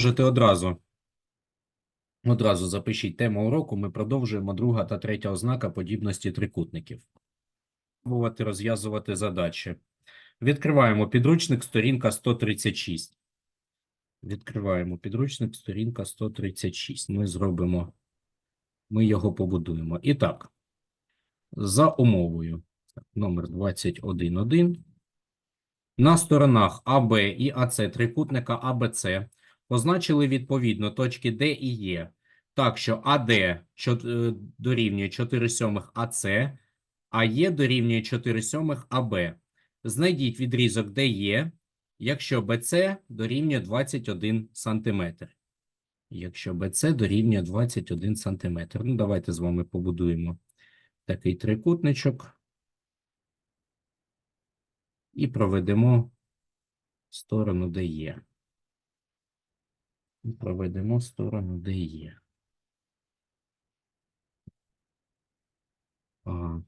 Можете одразу. Одразу запишіть тему уроку. Ми продовжуємо друга та третя ознака подібності трикутників. Пробувати розв'язувати задачі. Відкриваємо підручник, сторінка 136. Відкриваємо підручник, сторінка 136. Ми зробимо, ми його побудуємо. І так, за умовою, номер 21.1. На сторонах АБ і АЦ трикутника АБЦ позначили відповідно точки Д і Е. Так, що АД дорівнює 4 сьомих АЦ, а Е дорівнює 4 сьомих АБ. Знайдіть відрізок ДЕ, якщо БЦ дорівнює 21 сантиметр. Якщо БЦ дорівнює 21 сантиметр. Ну, давайте з вами побудуємо такий трикутничок і проведемо сторону ДЕ. Проведемо сторону ДЕ. А,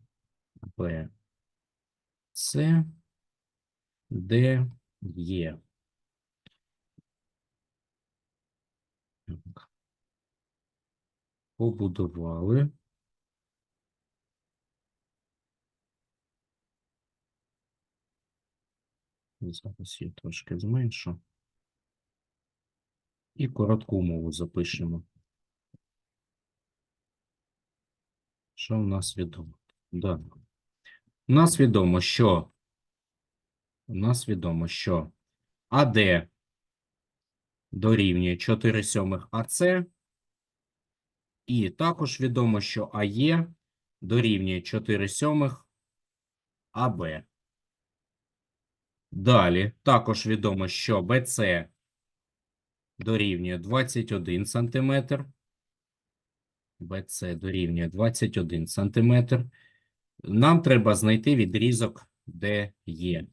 Б, С, Д, Е. Так. Побудували. Зараз я трошки зменшу. І коротку умову запишемо. Що в нас відомо? Да. У нас відомо, що у нас відомо, що АД дорівнює 4 сьомих АЦ, і також відомо, що АЕ дорівнює 4 сьомих АБ. Далі також відомо, що БЦ дорівнює 21 сантиметр. БЦ дорівнює 21 сантиметр. Нам треба знайти відрізок ДЕ. є.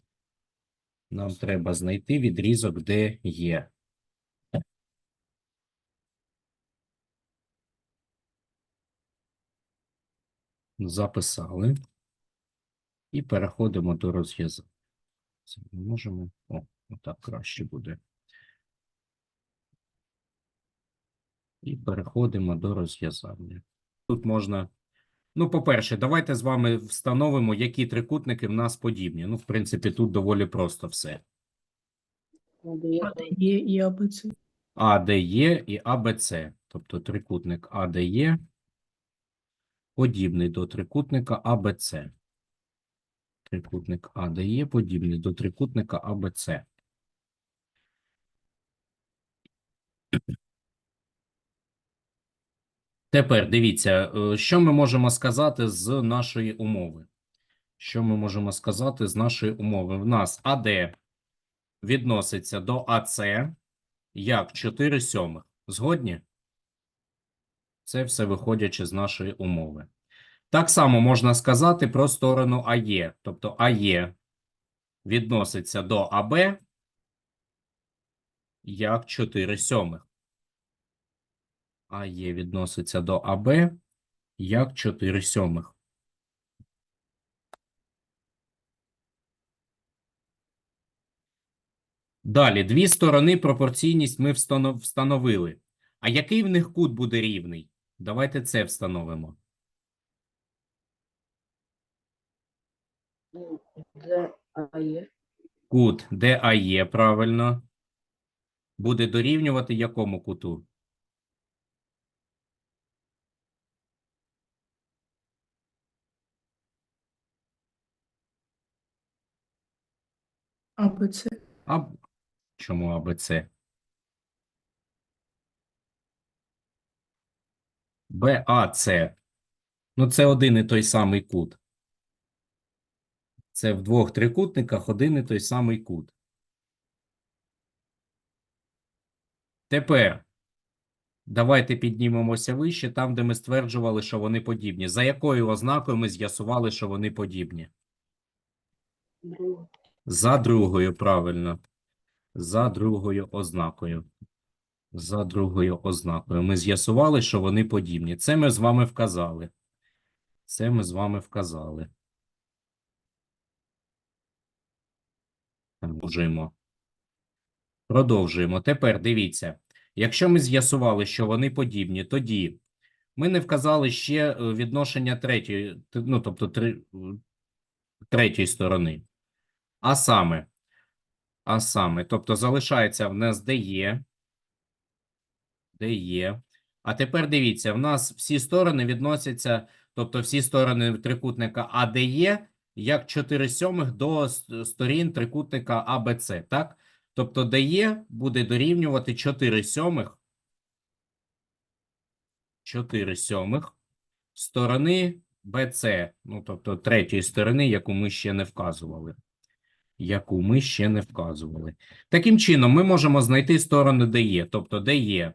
Нам треба знайти відрізок ДЕ. є. Записали. І переходимо до розв'язання. Це ми можемо. О, отак краще буде. І переходимо до розв'язання. Тут можна. Ну, по-перше, давайте з вами встановимо, які трикутники в нас подібні. Ну, в принципі, тут доволі просто все. Є і АБЦ. АДЕ і АБЦ. Тобто трикутник АДЕ подібний до трикутника АБЦ. Трикутник АДЕ подібний до трикутника АБЦ. Тепер дивіться, е, що ми можемо сказати з нашої умови. Що ми можемо сказати з нашої умови? В нас АД відноситься до АЦ як 4 сьомих. Згодні? Це все виходячи з нашої умови. Так само можна сказати про сторону АЕ. Тобто АЕ відноситься до АБ як 4 сьомих. АЕ відноситься до АБ як 4 сьомих. Далі, дві сторони пропорційність ми встановили. А який в них кут буде рівний? Давайте це встановимо. АЕ. Кут ДАЕ, правильно, буде дорівнювати якому куту? АБЦ. А чому АБЦ? БАЦ. Ну, це один і той самий кут. Це в двох трикутниках один і той самий кут. Тепер давайте піднімемося вище, там, де ми стверджували, що вони подібні. За якою ознакою ми з'ясували, що вони подібні? Друга. За другою, правильно. За другою ознакою. За другою ознакою. Ми з'ясували, що вони подібні. Це ми з вами вказали. Це ми з вами вказали. Продовжуємо. Продовжуємо. Тепер дивіться. Якщо ми з'ясували, що вони подібні, тоді ми не вказали ще е, відношення третьої, ну, тобто три, третьої сторони. А саме, а саме, тобто залишається в нас де де. А тепер дивіться, в нас всі сторони відносяться, тобто всі сторони трикутника АДЕ, як 4 сьомих до сторін трикутника АБЦ, так? Тобто ДЕ буде дорівнювати 4 сьомих 4 сьомих сторони BC, ну, тобто третьої сторони, яку ми ще не вказували. Яку ми ще не вказували. Таким чином, ми можемо знайти сторону DE, тобто DE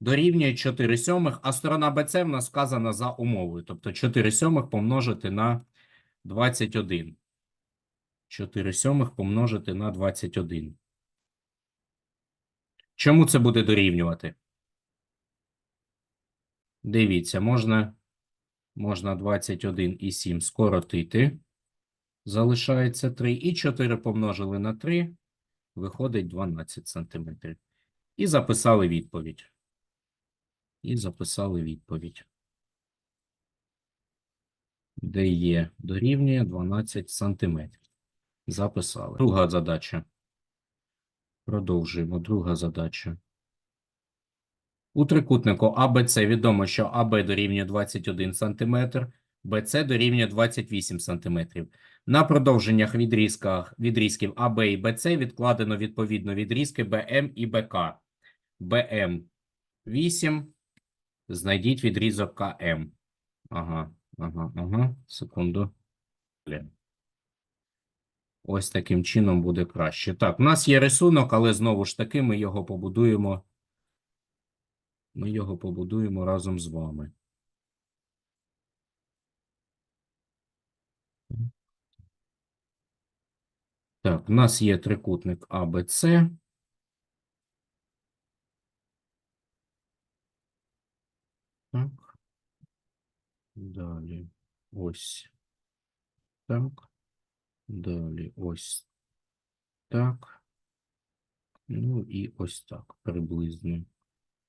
дорівнює 4 сьомих, а сторона BC в нас вказана за умовою, тобто 4 сьомих помножити на 21. 4 сьомих помножити на 21. Чому це буде дорівнювати? Дивіться, можна, можна 21 і 7 скоротити. Залишається 3. І 4 помножили на 3. Виходить 12 сантиметрів. І записали відповідь. І записали відповідь. Де є дорівнює 12 сантиметрів. Записали. Друга задача. Продовжуємо. Друга задача. У трикутнику АБЦ відомо, що АБ дорівнює 21 см, БЦ дорівнює 28 см. На продовженнях відрізках, відрізків АБ і БЦ відкладено відповідно відрізки БМ і БК. БМ 8. Знайдіть відрізок КМ. Ага, ага, ага. Секунду. Ось таким чином буде краще. Так, у нас є рисунок, але знову ж таки ми його побудуємо. Ми його побудуємо разом з вами. Так, у нас є трикутник АБЦ. Так. Далі ось так. Далі ось так. Ну і ось так приблизно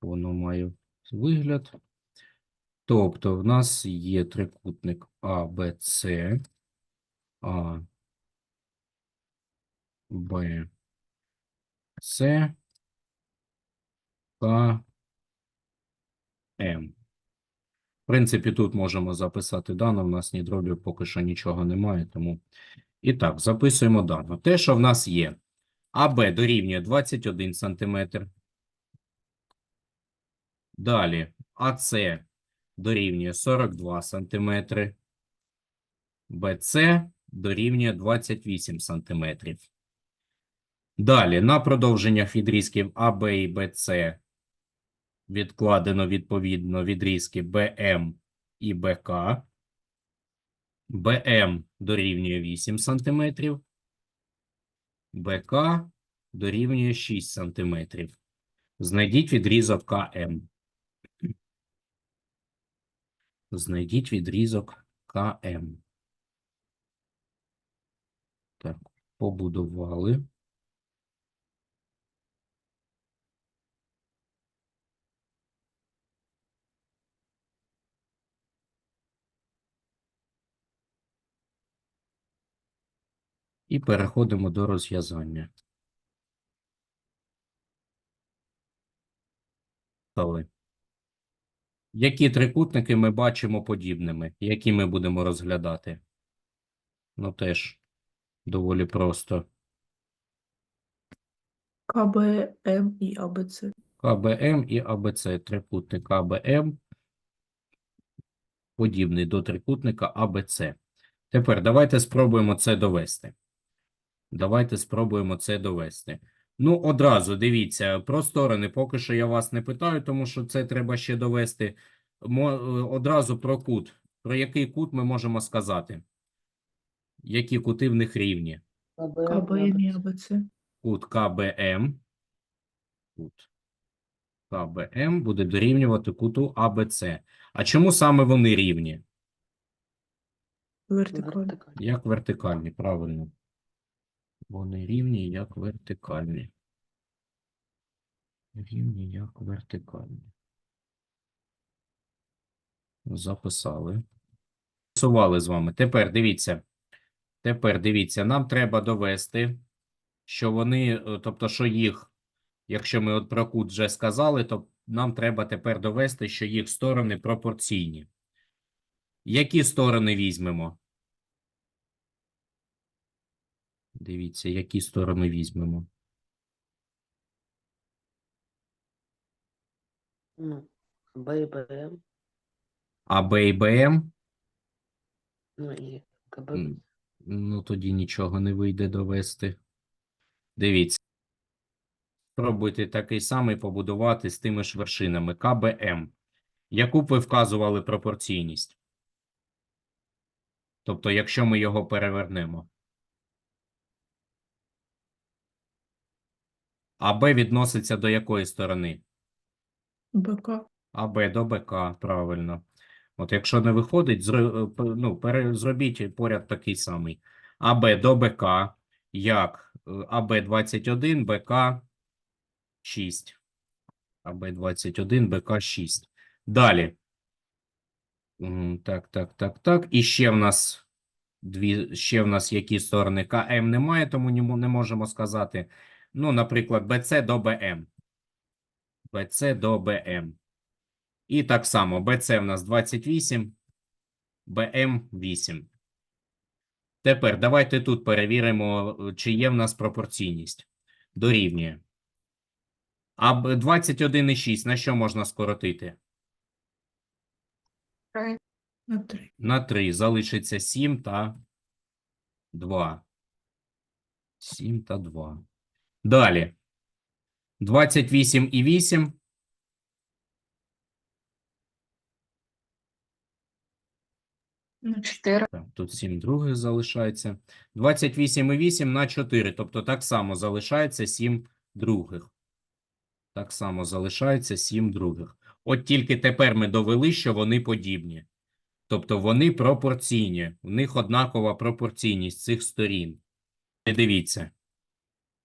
воно має вигляд. Тобто в нас є трикутник АБЦ, А, Б, С, К, М. В принципі, тут можемо записати дано, в нас ні дробів поки що нічого немає, тому і так, записуємо дано. Те, що в нас є. АБ дорівнює 21 см. Далі АЦ дорівнює 42 см. БЦ дорівнює 28 см. Далі на продовженнях відрізків АБ і БЦ відкладено відповідно відрізки БМ і БК. БМ дорівнює 8 см. БК дорівнює 6 см. Знайдіть відрізок КМ. Знайдіть відрізок КМ. Так, побудували. І переходимо до розв'язання. Які трикутники ми бачимо подібними, які ми будемо розглядати? Ну, теж доволі просто. КБ, М і АБЦ. КБМ і АБЦ. Трикутник КБМ подібний до трикутника АБЦ. Тепер давайте спробуємо це довести. Давайте спробуємо це довести. Ну, одразу дивіться, про сторони поки що я вас не питаю, тому що це треба ще довести. Мо- е, Одразу про кут. Про який кут ми можемо сказати? Які кути в них рівні? КБ, М і АБЦ. Кут КБМ. Кут КБМ буде дорівнювати куту АБЦ. А чому саме вони рівні? Вертикаль. Як вертикальні, правильно. Вони рівні, як вертикальні. Рівні як вертикальні. Записали. Записували з вами. Тепер дивіться. Тепер дивіться, нам треба довести, що вони, е, тобто, що їх, якщо ми от про кут вже сказали, то нам треба тепер довести, що їх сторони пропорційні. Які сторони візьмемо? Дивіться, які сторони візьмемо. Ну, Б і БМ, А Б і БМ? ну і КБ. Ну, тоді нічого не вийде довести. Дивіться. Спробуйте такий самий побудувати з тими ж вершинами КБМ. Яку б ви вказували пропорційність? Тобто, якщо ми його перевернемо. АБ відноситься до якої сторони? БК. АБ до БК, правильно. От якщо не виходить, зро- е, ну, пере- зробіть поряд такий самий. АБ до БК, як е, АБ21, БК 6. АБ21, БК 6. Далі. Так, так, так, так. І ще в нас дві, ще в нас які сторони КМ немає, тому не можемо сказати. Ну, наприклад, БЦ до БМ. БЦ до БМ. І так само БЦ в нас 28, БМ 8. Тепер давайте тут перевіримо, чи є в нас пропорційність. Дорівнює. А 21,6 на що можна скоротити? На 3. На 3 залишиться 7 та 2. 7 та 2. Далі. 28 і 8. На 4. Тут 7 других залишається. 28 і 8 на 4. Тобто так само залишається 7 других. Так само залишається 7 других. От тільки тепер ми довели, що вони подібні. Тобто вони пропорційні. У них однакова пропорційність цих сторін. І Дивіться.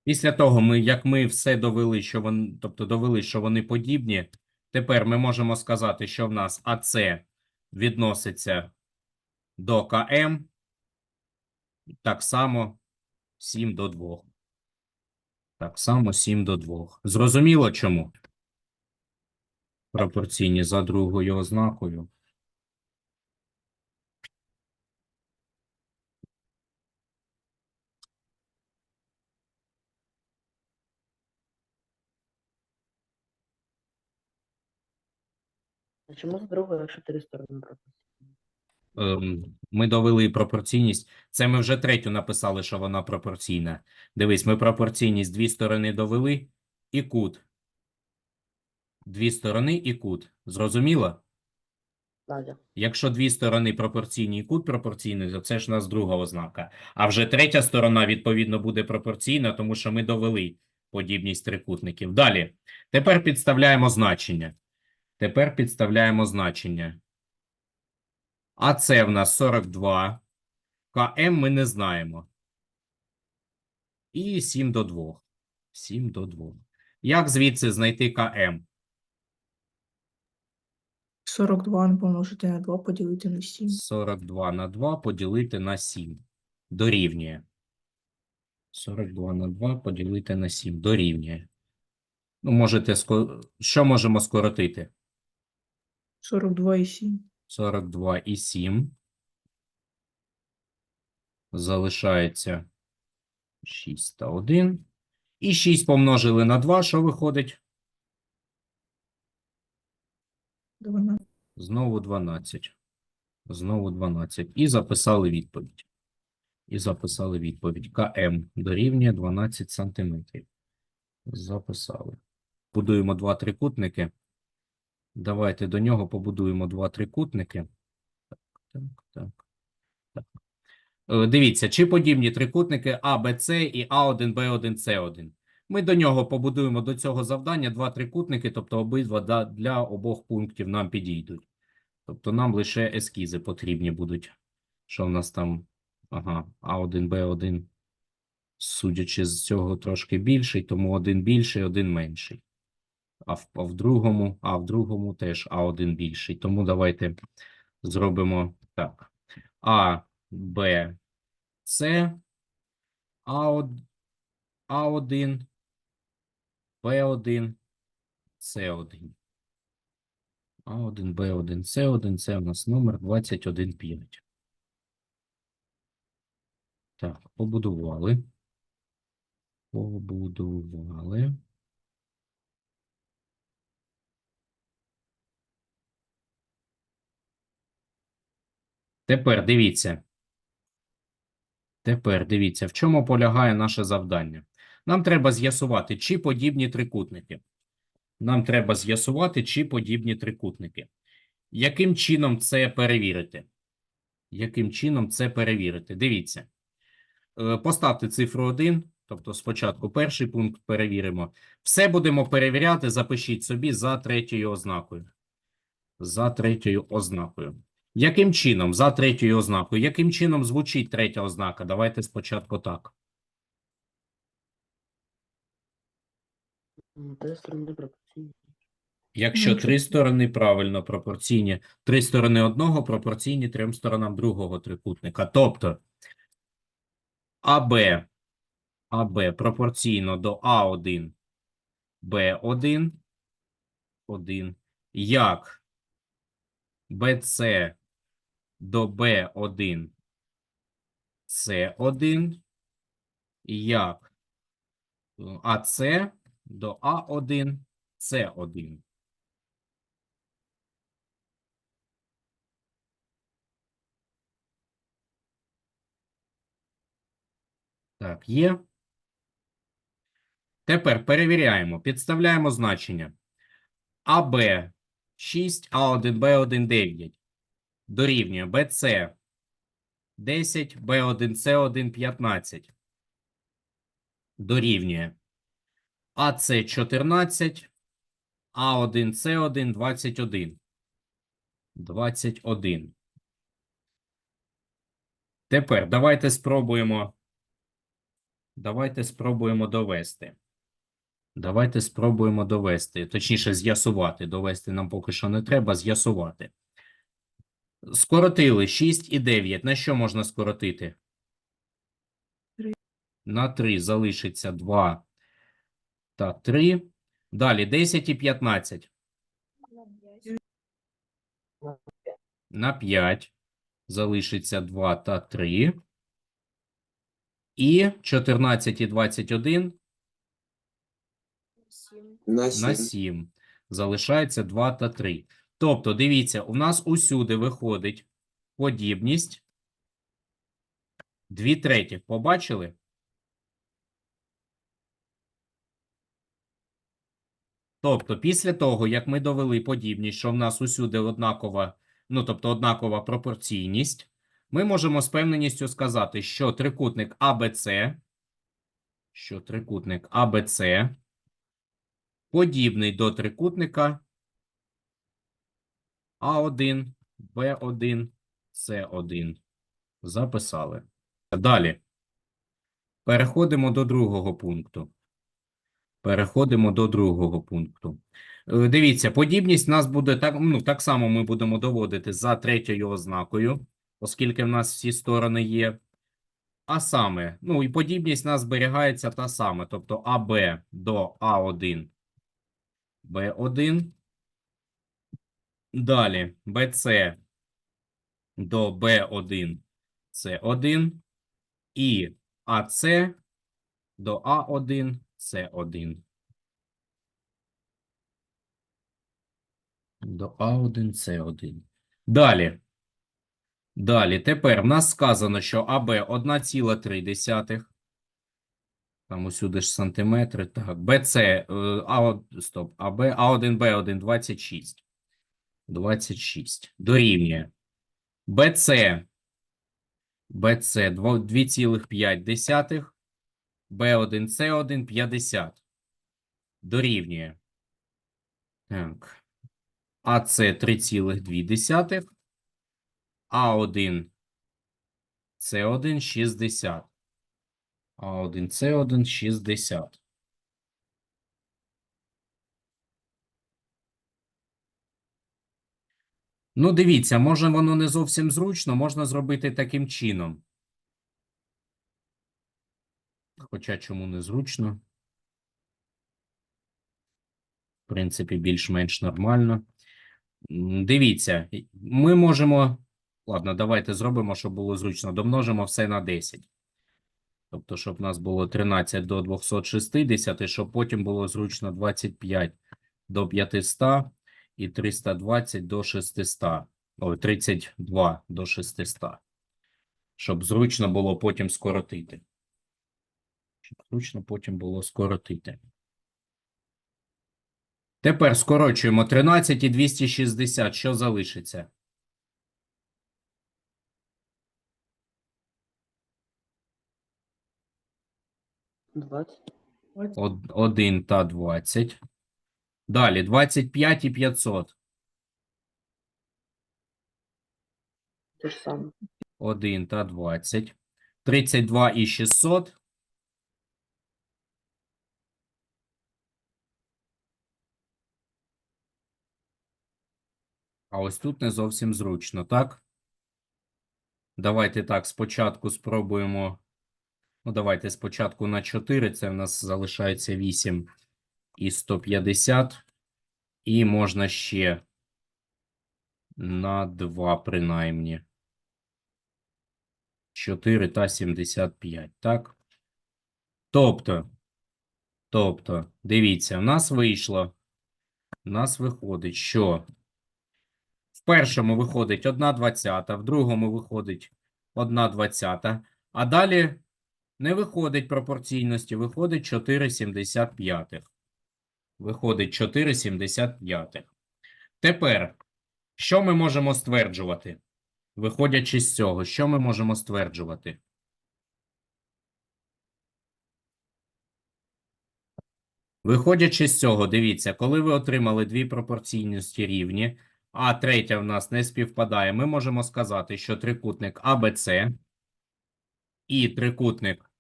Після того, ми, як ми все довели, що вони, тобто довели, що вони подібні, тепер ми можемо сказати, що в нас АЦ відноситься до КМ, так само 7 до 2. Так само 7 до 2. Зрозуміло чому? Пропорційні за другою ознакою. А чому з другої, якщо три сторони пропустили? Ем, Ми довели пропорційність. Це ми вже третю написали, що вона пропорційна. Дивись, ми пропорційність дві сторони довели і кут. Дві сторони і кут. Зрозуміло? Надя. Якщо дві сторони пропорційні і кут пропорційний, то це ж у нас друга ознака. А вже третя сторона, відповідно, буде пропорційна, тому що ми довели подібність трикутників. Далі. Тепер підставляємо значення. Тепер підставляємо значення. А це в нас 42. КМ ми не знаємо. І 7 до 2. 7 до 2. Як звідси знайти КМ? 42 помножити на 2 поділити на 7. 42 на 2 поділити на 7. Дорівнює. 42 на 2 поділити на 7. Дорівнює. Ну, можете, що можемо скоротити? 42 і 7. 42 і 7. Залишається 6 та 1. І 6 помножили на 2, що виходить? 12. Знову 12. Знову 12. І записали відповідь. І записали відповідь. КМ дорівнює 12 сантиметрів. Записали. Будуємо два трикутники. Давайте до нього побудуємо два трикутники. Так, так, так. Е, Дивіться, чи подібні трикутники А, Б, С і А1, Б1, С1. Ми до нього побудуємо до цього завдання два трикутники, тобто обидва для обох пунктів нам підійдуть. Тобто нам лише ескізи потрібні будуть. Що в нас там? Ага, А1, Б1. Судячи з цього, трошки більший, тому один більший, один менший. А в, а в другому, а в другому теж А1 більший. Тому давайте зробимо так. А, Б, С, А1, А1, Б1, С1. А1, Б1, С1, це у нас номер 21,5. Так, побудували. Побудували. Тепер дивіться. Тепер дивіться, в чому полягає наше завдання. Нам треба з'ясувати, чи подібні трикутники. Нам треба з'ясувати, чи подібні трикутники. Яким чином це перевірити? Яким чином це перевірити? Дивіться. Е, Поставте цифру 1, тобто спочатку перший пункт перевіримо. Все будемо перевіряти, запишіть собі за третьою ознакою. За третьою ознакою. Яким чином? За третьою ознакою. Яким чином звучить третя ознака? Давайте спочатку так. Три сторони пропорційні. Якщо Ну, три сторони правильно пропорційні, три сторони одного пропорційні трьом сторонам другого трикутника. Тобто АБ, АБ пропорційно до А1, Б1, 1, як БЦ до Б1, С1, як АЦ до А1, С1. Так, є. Тепер перевіряємо, підставляємо значення. АБ 6, А1, Б1 9. Дорівнює БЦ 10, Б1, С1 15. Дорівнює АЦ 14, А1, С1 21. 21. Тепер давайте спробуємо. Давайте спробуємо довести. Давайте спробуємо довести, точніше, з'ясувати. Довести нам поки що не треба, з'ясувати. Скоротили 6 і 9. На що можна скоротити? Три. На 3 залишиться 2 та 3. Далі 10 і 15. На 5 залишиться 2 та 3. І 14 і 21 На на 7. 7. Залишається 2 та 3. Тобто, дивіться, у нас усюди виходить подібність 2 третіх. Побачили? Тобто, після того, як ми довели подібність, що в нас усюди однакова, ну, тобто однакова пропорційність, ми можемо з певненістю сказати, що трикутник АБЦ, що трикутник АБЦ подібний до трикутника А1, Б1, С1. Записали. Далі. Переходимо до другого пункту. Переходимо до другого пункту. Е, Дивіться, подібність нас буде так, ну, так само ми будемо доводити за третьою ознакою, оскільки в нас всі сторони є. А саме, ну і подібність нас зберігається та саме, тобто АБ до А1 Б1. Далі БЦ до Б1 С1 і АЦ до А1 С1. До А1 С1. Далі. Далі. Тепер в нас сказано, що АБ 1,3. Там усюди ж сантиметри. Так, БЦ, е, А, стоп, АБ, А1, Б1, 26. 26. Дорівнює. БЦ, БЦ 2,5. Б1, С1, 50. Дорівнює. Так. АЦ 3,2. А1, С1, 60. А1, С1, 60. Ну, дивіться, може воно не зовсім зручно, можна зробити таким чином. Хоча чому не зручно? В принципі, більш-менш нормально. Дивіться, ми можемо. Ладно, давайте зробимо, щоб було зручно. Домножимо все на 10. Тобто, щоб у нас було 13 до 260, щоб потім було зручно 25 до 500 і 320 до 600. Ой, 32 до 600. Щоб зручно було потім скоротити. Щоб зручно потім було скоротити. Тепер скорочуємо 13 і 260. Що залишиться? 20. Од- 1 та 20. Далі 25 і 500. Те ж саме. 1 та 20. 32 і 600. А ось тут не зовсім зручно, так? Давайте так, спочатку спробуємо. Ну, давайте спочатку на 4, це в нас залишається 8 і 150. І можна ще на 2 принаймні. 4 та 75, так? Тобто, тобто, дивіться, в нас вийшло, в нас виходить, що в першому виходить 1 двадцята, в другому виходить 1 двадцята, а далі не виходить пропорційності, виходить 4,75. Виходить 4,75. Тепер, що ми можемо стверджувати? Виходячи з цього, що ми можемо стверджувати? Виходячи з цього, дивіться, коли ви отримали дві пропорційності рівні, а третя в нас не співпадає, ми можемо сказати, що трикутник АБЦ і трикутник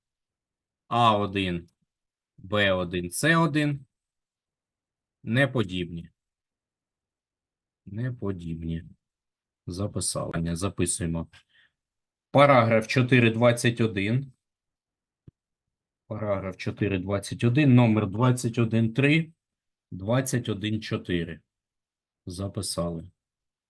А1, Б1, С1 не подібні. Не. Записали. Записуємо. Параграф 4.21. Параграф 4.21, номер 21.3, 21.4. Записали.